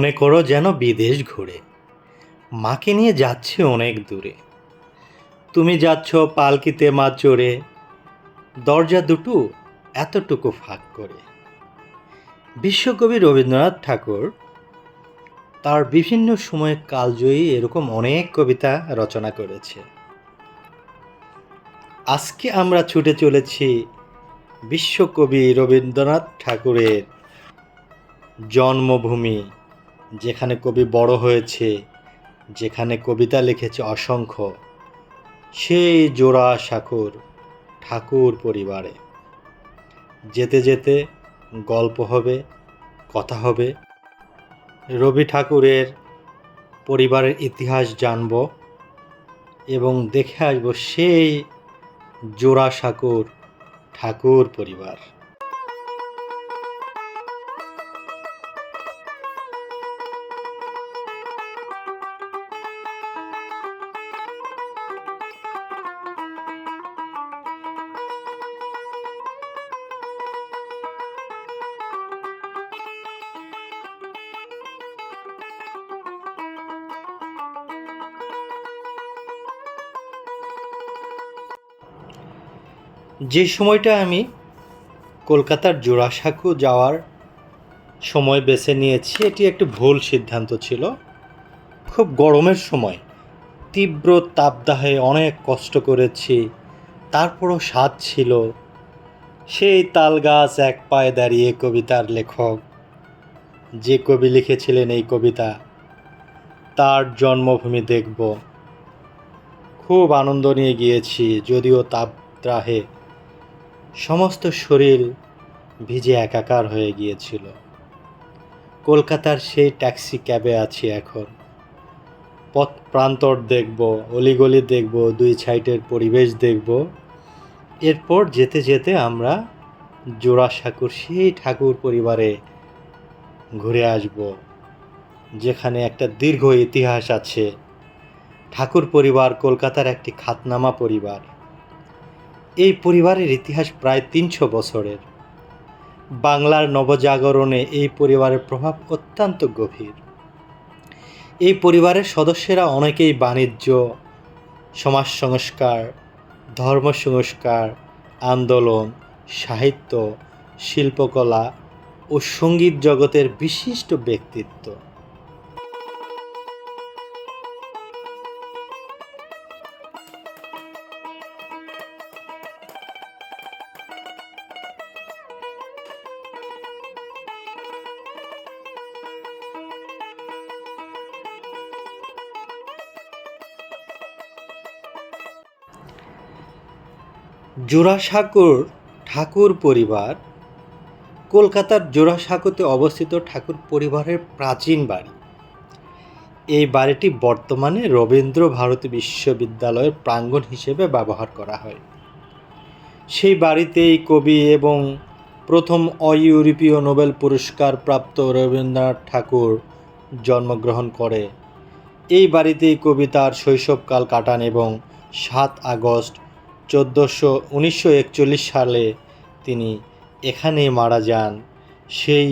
মনে করো যেন বিদেশ ঘুরে। মাকে নিয়ে যাচ্ছে অনেক দূরে। তুমি যাচ্ছ পালকিতে মা চড়ে। দরজা দুটো এতটুকু ফাঁক করে। বিশ্বকবি রবীন্দ্রনাথ ঠাকুর তার বিভিন্ন সময়ে কালজয়ী এরকম অনেক কবিতা রচনা করেছে। আজকে আমরা ছুটে চলেছি বিশ্বকবি রবীন্দ্রনাথ ঠাকুরের জন্মভূমি যেখানে কবি বড় হয়েছে, যেখানে কবিতা লিখেছে অসংখ্য, সেই জোড়া সাকুর ঠাকুর পরিবারে। যেতে যেতে গল্প হবে, কথা হবে। রবি ঠাকুরের পরিবারের ইতিহাস জানব এবং দেখে আসব সেই জোড়া সাকুর ঠাকুর পরিবার। যে সময়টা আমি কলকাতার জোড়াসাঁকো যাওয়ার সময় বেছে নিয়েছি, এটি একটি ভুল সিদ্ধান্ত ছিল। খুব গরমের সময়, তীব্র তাপদাহে অনেক কষ্ট করেছি, তারপরও স্বাদ ছিল। সেই তাল গাছ এক পায়ে দাঁড়িয়ে কবিতার লেখক। যে কবি লিখেছিলেন এই কবিতা, তার জন্মভূমি দেখব। খুব আনন্দ নিয়ে গিয়েছি, যদিও তাপদাহে সমস্ত শরীর ভিজে একাকার হয়ে গিয়েছিল। কলকাতার সেই ট্যাক্সি ক্যাবে আছি এখন। পথ প্রান্তর দেখব, অলিগলি দেখব, দুই সাইডের পরিবেশ দেখব। এরপর যেতে যেতে আমরা জোড়াসাঁকুর সেই ঠাকুর পরিবারে ঘুরে আসব, যেখানে একটা দীর্ঘ ইতিহাস আছে। ঠাকুর পরিবার কলকাতার একটি খাতনামা পরিবার। এই পরিবারের ইতিহাস প্রায় তিনশো বছরের। বাংলার নবজাগরণে এই পরিবারের প্রভাব অত্যন্ত গভীর। এই পরিবারের সদস্যরা অনেকেই বাণিজ্য, সমাজ সংস্কার, ধর্ম সংস্কার, আন্দোলন, সাহিত্য, শিল্পকলা ও সংগীত জগতের বিশিষ্ট ব্যক্তিত্ব। জোড়াসাঁকোর ঠাকুর পরিবার, কলকাতার জোড়াসাঁকোতে অবস্থিত ঠাকুর পরিবারের প্রাচীন বাড়ি। এই বাড়িটি বর্তমানে রবীন্দ্র ভারতী বিশ্ববিদ্যালয়ের প্রাঙ্গণ হিসেবে ব্যবহার করা হয়। সেই বাড়িতেই কবি এবং প্রথম অইউরোপীয় নোবেল পুরস্কার প্রাপ্ত রবীন্দ্রনাথ ঠাকুর জন্মগ্রহণ করে। এই বাড়িতেই কবি তার শৈশবকাল কাটান এবং সাত আগস্ট চোদ্দোশো উনিশশো একচল্লিশ সালে তিনি এখানেই মারা যান। সেই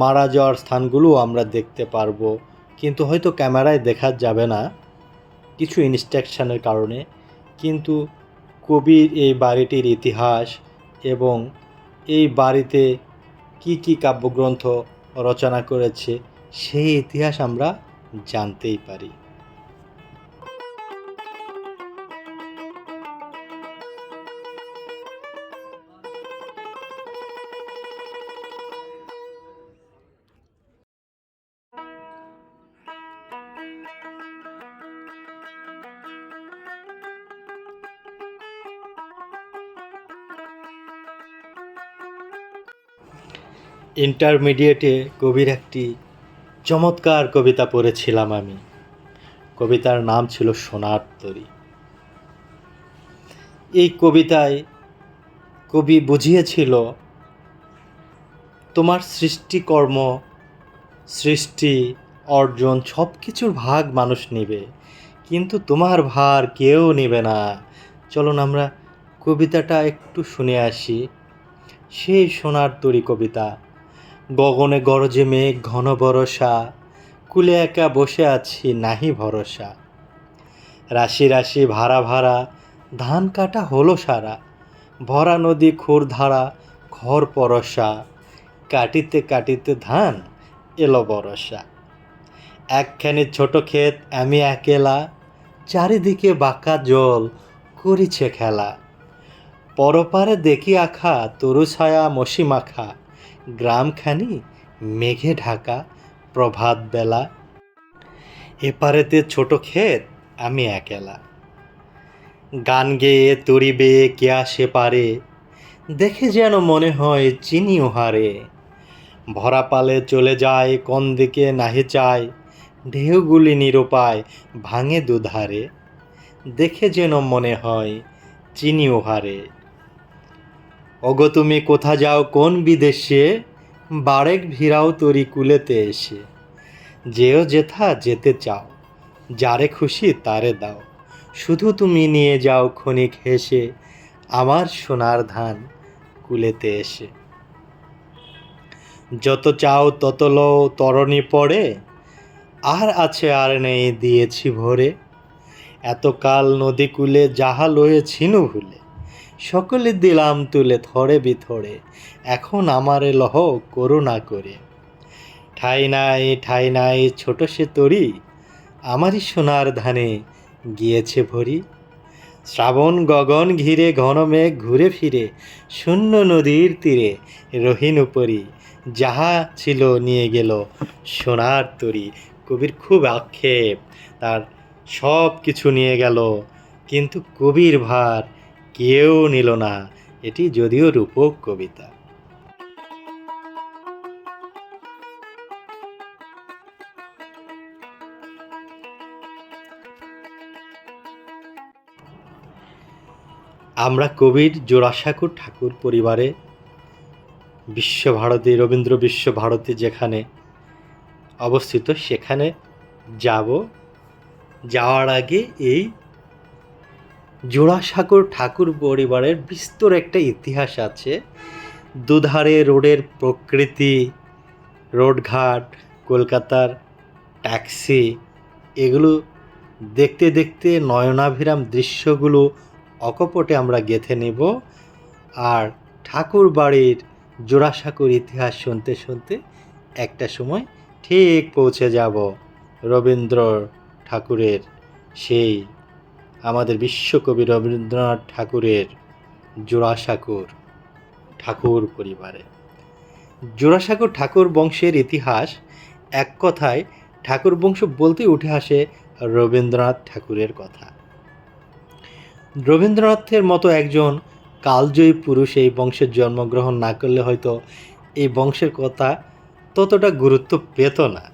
মারা যাওয়ার স্থানগুলো আমরা দেখতে পারব, কিন্তু হয়তো ক্যামেরায় দেখা যাবে না কিছু ইনস্ট্রাকশনের কারণে। কিন্তু কবির এই বাড়িটির ইতিহাস এবং এই বাড়িতে কি কি কাব্যগ্রন্থ রচনা করেছে, সেই ইতিহাস আমরা জানতেই পারি। ইন্টারমিডিয়েটে কবির একটি চমৎকার কবিতা পড়েছিলাম আমি। কবিতার নাম ছিল সোনার তরী। এই কবিতায় কবি বুঝিয়েছিল, তোমার সৃষ্টিকর্ম, সৃষ্টি, অর্জন সব কিছুর ভাগ মানুষ নেবে, কিন্তু তোমার ভার কেউ নেবে না। চলুন আমরা কবিতাটা একটু শুনে আসি। সেই সোনার তরী কবিতা। গগনে গরজে মেঘ, ঘন বরষা কুলে একা বসে আছি, নাহি ভরসা। রাশি রাশি ভাড়া ভাড়া, ধান কাটা হলো সারা। ভরা নদী খুরধারা ঘর পরশা কাটিতে কাটিতে ধান এলো বরসা। একখানি ছোট ক্ষেত, আমি একেলা। চারিদিকে বাঁকা জল, করিছে খেলা। পরপারে দেখি আখা, তরু ছায়া, মসি মাখা। গ্রামখানি, মেঘে ঢাকা, প্রভাত বেলা। এপারেতে ছোট ক্ষেত, আমি একেলা। গান গেয়ে তরি বেয়ে কে আসে পারে, দেখে যেন মনে হয় চিনি ওহারে ভরা পালে চলে যায়, কোন দিকে নাহে চায়, ঢেউগুলি নিরুপায় ভাঙে দুধারে। দেখে যেন মনে হয় চিনি ওহারে ওগো তুমি কোথা যাও, কোন বিদেশে? বারেক ভিড়াও তরি কুলেতে এসে। যেও যেথা যেতে চাও, যারে খুশি তারে দাও। শুধু তুমি নিয়ে যাও ক্ষণিক হেসে, আমার সোনার ধান কুলেতে এসে। যত চাও তত লও, তরণী পড়ে, আর আছে আর নেই দিয়েছি ভরে। এতকাল নদী কূলে যাহা লয়েছিনু ভুলে সকলে দিলাম তুলে থরে বিথরে, এখন আমারে লহ করুণা করে। ঠাই নাই ঠাই নাই, ছোট সে তরি আমারই সোনার ধানে গিয়েছে ভরি। শ্রাবণ গগন ঘিরে, ঘন মেঘ ঘুরে ফিরে, শূন্য নদীর তীরে রহিন উপরি, যাহা ছিল নিয়ে গেল সোনার তরি। কবির খুব আক্ষেপ, তার সব কিছু নিয়ে গেল, কিন্তু কবির ভার কেউ নিল না। এটি যদিও রূপক কবিতা। আমরা কবির জোড়াসাঁকো ঠাকুর পরিবারে, বিশ্বভারতী, রবীন্দ্র বিশ্বভারতী যেখানে অবস্থিত, সেখানে যাব। যাওয়ার আগে এই জোড়াসাঁকোর ঠাকুর পরিবারের বিস্তর একটা ইতিহাস আছে। দুধারে রোডের প্রকৃতি, রোডঘাট, কলকাতার ট্যাক্সি, এগুলো দেখতে দেখতে নয়নাভিরাম দৃশ্যগুলো অকপটে আমরা গেথে নেব। আর ঠাকুর বাড়ির জোড়াসাঁকোর ইতিহাস শুনতে শুনতে একটা সময় ঠিক পৌঁছে যাব রবীন্দ্র ঠাকুরের সেই আমাদের বিশ্বকবি রবীন্দ্রনাথ ঠাকুরের জোড়াসাঁকোর ঠাকুর পরিবারে। জোড়াসাঁকোর ঠাকুর বংশের ইতিহাস এক কথায় ঠাকুর বংশ বলতে উঠে আসে রবীন্দ্রনাথ ঠাকুরের কথা। রবীন্দ্রনাথের মতো একজন কালজয়ী পুরুষ এই বংশের জন্মগ্রহণ না করলে হয়তো এই বংশের কথা ততটা গুরুত্ব পেত না।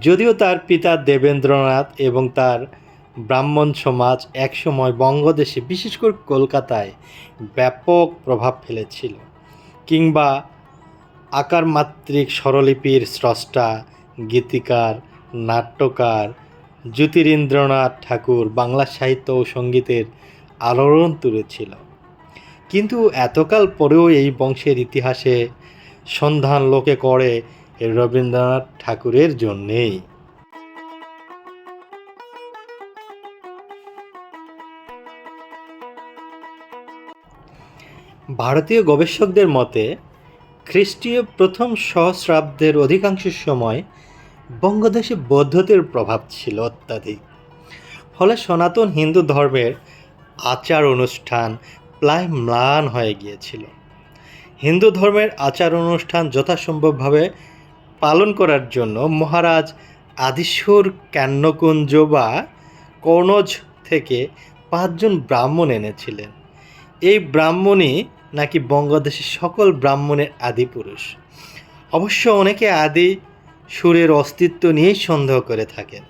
যদিও তার পিতা দেবেন্দ্রনাথ এবং তার ব্রাহ্মণ সমাজ একসময় বঙ্গদেশে, বিশেষ করে কলকাতায়, ব্যাপক প্রভাব ফেলেছিল। কিংবা আকার মাত্রিক স্বরলিপির স্রষ্টা, গীতিকার, নাট্যকার জ্যোতিরীন্দ্রনাথ ঠাকুর বাংলা সাহিত্য ও সঙ্গীতের আলোড়ন তুলেছিল। কিন্তু এতকাল পরেও এই বংশের ইতিহাসে সন্ধান লোকে করে রবীন্দ্রনাথ ঠাকুরের জন্যেই। ভারতীয় গবেষকদের মতে, খ্রিস্টীয় প্রথম সহস্রাব্দের অধিকাংশ সময় বঙ্গদেশে বৌদ্ধদের প্রভাব ছিল অত্যাধিক। ফলে সনাতন হিন্দু ধর্মের আচার অনুষ্ঠান প্রায় ম্লান হয়ে গিয়েছিল। হিন্দু ধর্মের আচার অনুষ্ঠান যথাসম্ভবভাবে পালন করার জন্য মহারাজ আদিশ্বর ক্যান্নকুঞ্জ বা কর্ণজ থেকে পাঁচজন ব্রাহ্মণ এনেছিলেন। এই ব্রাহ্মণই নাকি বঙ্গদেশের সকল ব্রাহ্মণের আদি পুরুষ। অবশ্য অনেকে আদি সুরের অস্তিত্ব নিয়েই সন্দেহ করে থাকেন।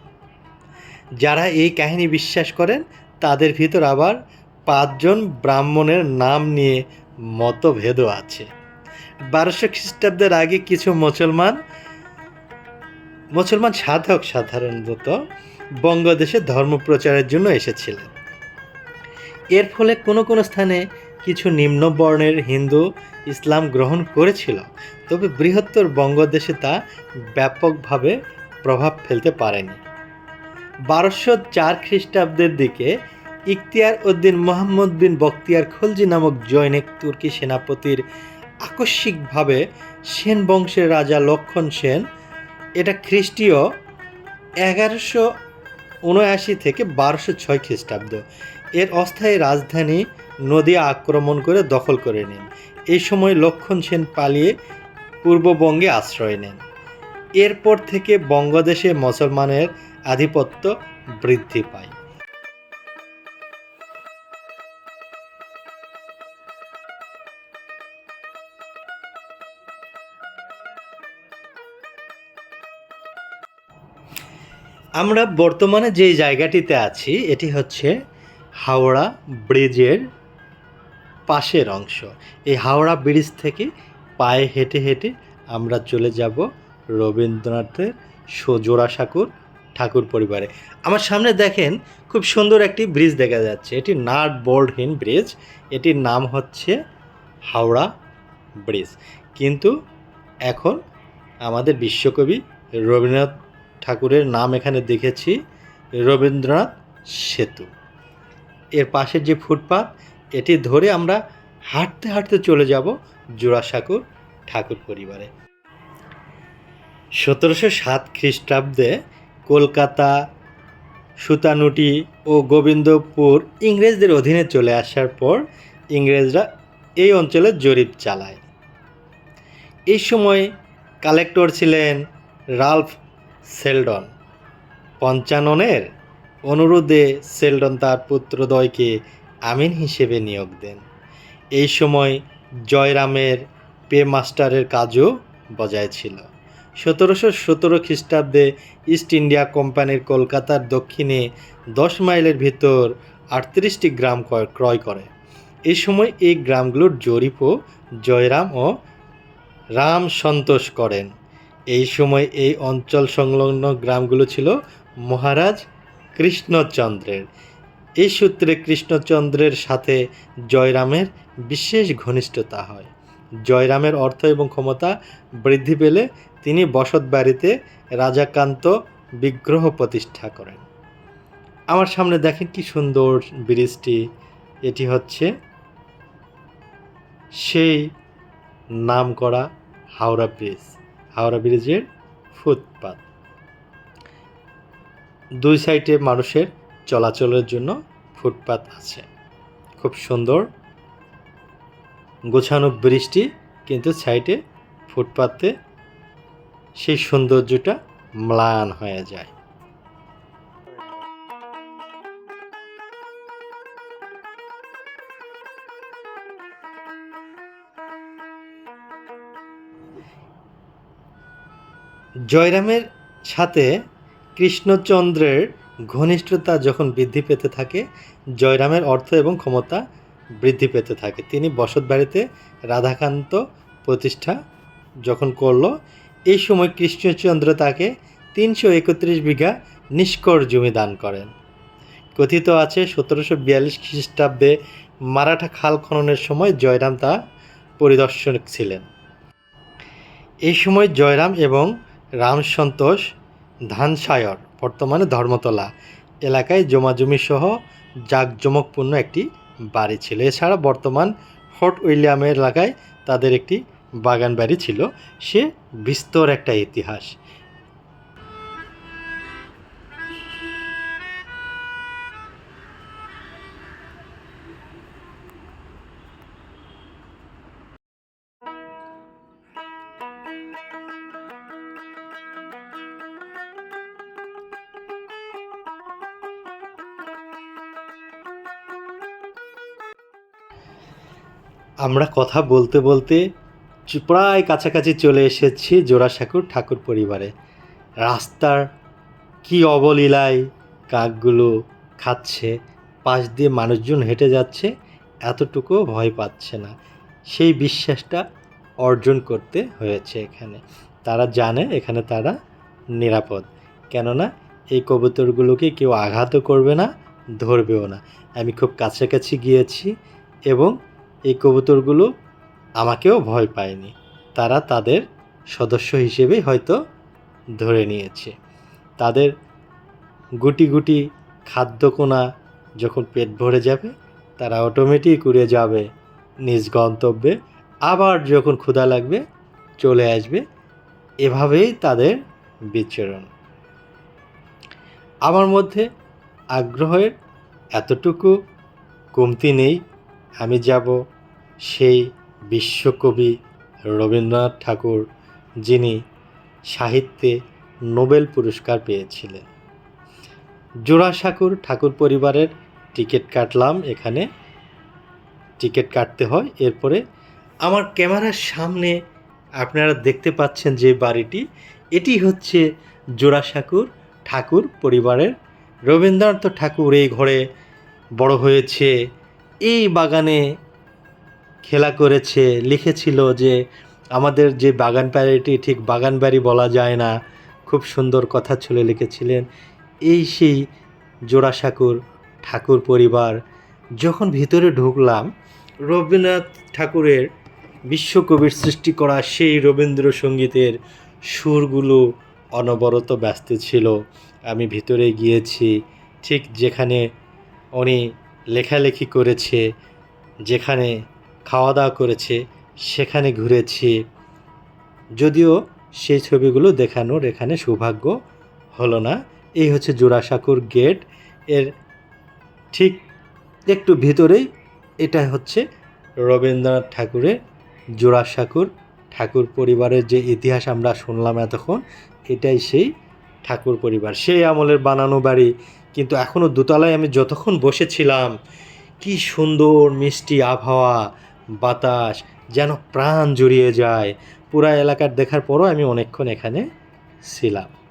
যারা এই কাহিনী বিশ্বাস করেন, তাদের ভিতর আবার পাঁচজন ব্রাহ্মণের নাম নিয়ে মতভেদও আছে। বারোশো খ্রিস্টাব্দের আগে কিছু মুসলমান মুসলমান সাধক সাধারণত বঙ্গদেশে ধর্ম প্রচারের জন্য এসেছিলেন। এর ফলে কোনো কোনো স্থানে কিছু নিম্ন বর্ণের হিন্দু ইসলাম গ্রহণ করেছিল। তবে বৃহত্তর বঙ্গদেশে তা ব্যাপকভাবে প্রভাব ফেলতে পারেনি। বারোশো চার খ্রিস্টাব্দের দিকে ইখতিয়ার উদ্দিন মোহাম্মদ বিন বখতিয়ার খলজি নামক জৈনিক তুর্কি সেনাপতির আকস্মিকভাবে সেন বংশের রাজা লক্ষণ সেন, এটা খ্রিস্টীয় এগারোশো উনআশি থেকে বারোশো ছয় খ্রিস্টাব্দ। এর অস্থায়ী রাজধানী নদিয়া আক্রমণ করে দখল করে নেন। এই সময় লক্ষণ সেন পালিয়ে পূর্ববঙ্গে আশ্রয় নেন। এরপর থেকে বঙ্গদেশে মুসলমানের আধিপত্য বৃদ্ধি পায়। আমরা বর্তমানে যে জায়গাটিতে আছি, এটি হচ্ছে হাওড়া ব্রিজের পাশের অংশ। এই হাওড়া ব্রিজ থেকে পায়ে হেঁটে হেঁটে আমরা চলে যাব রবীন্দ্রনাথের সোজোড়াসাঁকুর ঠাকুর পরিবারে। আমার সামনে দেখেন খুব সুন্দর একটি ব্রিজ দেখা যাচ্ছে। এটি নাট বোল্ডহীন ব্রিজ। এটির নাম হচ্ছে হাওড়া ব্রিজ। কিন্তু এখন আমাদের বিশ্বকবি রবীন্দ্রনাথ ঠাকুরের নাম এখানে দেখেছি রবীন্দ্রনাথ সেতু। এর যে ফুটপাত, এটি ধরে আমরা হাঁটতে হাঁটতে চলে যাব জোড়াসাঁকুর ঠাকুর পরিবারে। সতেরোশো সাত খ্রিস্টাব্দে কলকাতা, সুতানুটি ও গোবিন্দপুর ইংরেজদের অধীনে চলে আসার পর ইংরেজরা এই অঞ্চলে জরিপ চালায়। এই সময় কালেক্টর ছিলেন রালফ সেলডন। পঞ্চাননের অনুরোধে সেলডন তার পুত্রদ্বয়কে আমিন হিসেবে নিয়োগ দেন। এই সময় জয়রামের পে মাস্টারের কাজও বজায় ছিল। সতেরোশো সতেরো খ্রিস্টাব্দে ইস্ট ইন্ডিয়া কোম্পানির কলকাতার দক্ষিণে দশ মাইলের ভিতর আটত্রিশটি গ্রাম ক্রয় করে। এই সময় এই গ্রামগুলোর জরিপও জয়রাম ও রাম সন্তোষ করেন। এই সময় এই অঞ্চল সংলগ্ন গ্রামগুলো ছিল মহারাজ কৃষ্ণচন্দ্রের। এই সূত্রে কৃষ্ণচন্দ্রের সাথে জয়রামের বিশেষ ঘনিষ্ঠতা হয়। জয়রামের অর্থ এবং ক্ষমতা বৃদ্ধি পেলে তিনি বসত বাড়িতে রাজাকান্ত বিগ্রহ প্রতিষ্ঠা করেন। আমার সামনে দেখেন কি সুন্দর ব্রিজটি। এটি হচ্ছে সেই নাম করা হাওড়া ব্রিজ, হাওড়া ব্রিজের ফুটপাত। দুই সাইডে মানুষের চলাচলের জন্য ফুটপাত আছে। খুব সুন্দর। গোছানো বৃষ্টি কিন্তু সাইডে ফুটপাতে সেই সৌন্দর্যটা ম্লান হয়ে যায়। জয়রামের সাথে কৃষ্ণচন্দ্রের ঘনিষ্ঠতা যখন বৃদ্ধি পেতে থাকে, জয়রামের অর্থ এবং ক্ষমতা বৃদ্ধি পেতে থাকে। তিনি বসত বাড়িতে রাধাকান্ত প্রতিষ্ঠা যখন করল, এই সময় কৃষ্ণচন্দ্র তাকে তিনশো একত্রিশ বিঘা নিষ্কর জমি দান করেন। কথিত আছে, সতেরোশো বিয়াল্লিশ খ্রিস্টাব্দে মারাঠা খাল খননের সময় জয়রাম তা পরিদর্শক ছিলেন। এই সময় জয়রাম এবং রাম সন্তোষ ধানসায়র, বর্তমানে ধর্মতলা এলাকায় জমাজমি সহ জাঁকজমকপূর্ণ একটি বাড়ি ছিল। এছাড়া বর্তমান ফোর্ট উইলিয়ামের এলাকায় তাদের একটি বাগান বাড়ি ছিল। সে বিস্তর একটা ইতিহাস। আমরা কথা বলতে বলতে প্রায় কাছাকাছি চলে এসেছি জোড়াসাঁকুর ঠাকুর পরিবারে। রাস্তার কি অবলীলায় কাকগুলো খাচ্ছে, পাশ দিয়ে মানুষজন হেঁটে যাচ্ছে এতটুকু ভয় পাচ্ছে না। সেই বিশ্বাসটা অর্জন করতে হয়েছে এখানে। তারা জানে এখানে তারা নিরাপদ। কেননা এই কবুতরগুলোকে কেউ আঘাতও করবে না, ধরবেও না। আমি খুব কাছাকাছি গিয়েছি এবং এই কবুতরগুলো আমাকেও ভয় পায়নি। তারা তাদের সদস্য হিসেবেই হয়তো ধরে নিয়েছে। তাদের গুটি গুটি খাদ্যকোনা যখন পেট ভরে যাবে, তারা অটোমেটিক উড়ে যাবে নিজ গন্তব্যে। আবার যখন ক্ষুধা লাগবে, চলে আসবে। এভাবেই তাদের বিচরণ। আমার মধ্যে আগ্রহের এতটুকু কমতি নেই। আমি যাব সেই বিশ্বকবি রবীন্দ্রনাথ ঠাকুর, যিনি সাহিত্যে নোবেল পুরস্কার পেয়েছিলেন। জোড়াসাঁকুর ঠাকুর পরিবারের টিকিট কাটলাম এখানে। টিকিট কাটতে হয়, এরপরে আমার ক্যামেরার সামনে আপনারা দেখতে পাচ্ছেন যে বাড়িটি, এটি হচ্ছে জোড়াসাঁকুর ঠাকুর পরিবারের। রবীন্দ্রনাথ ঠাকুর এই ঘরে বড় হয়েছে। এই বাগানে খেলা করেছে, লিখেছিল যে আমাদের যে বাগান বাড়িটি ঠিক বাগান বাড়ি বলা যায় না, খুব সুন্দর কথা ছলে লিখেছিলেন। এই সেই জোড়াসাঁকুর ঠাকুর পরিবার। যখন ভিতরে ঢুকলাম, রবীন্দ্রনাথ ঠাকুরের বিশ্বকবির সৃষ্টি করা সেই রবীন্দ্রসঙ্গীতের সুরগুলো অনবরত ব্যস্ত ছিল। আমি ভিতরে গিয়েছি, ঠিক যেখানে উনি লেখালেখি করেছে, যেখানে খাওয়া দাওয়া করেছে, সেখানে ঘুরেছে। যদিও সেই ছবিগুলো দেখানোর এখানে সৌভাগ্য হলো না। এই হচ্ছে জোড়াসাঁকুর গেট। এর ঠিক একটু ভিতরেই এটা হচ্ছে রবীন্দ্রনাথ ঠাকুরের জোড়াসাঁকুর ঠাকুর পরিবারের যে ইতিহাস আমরা শুনলাম এতক্ষণ, এটাই সেই ঠাকুর পরিবার। সেই আমলের বানানো বাড়ি। কিন্তু এখনও দোতলায় আমি যতক্ষণ বসেছিলাম, কি সুন্দর মিষ্টি আবহাওয়া বাতাস যেন প্রাণ জুড়িয়ে যায়। পুরা এলাকার দেখার পরও আমি অনেকক্ষণ এখানে ছিলাম।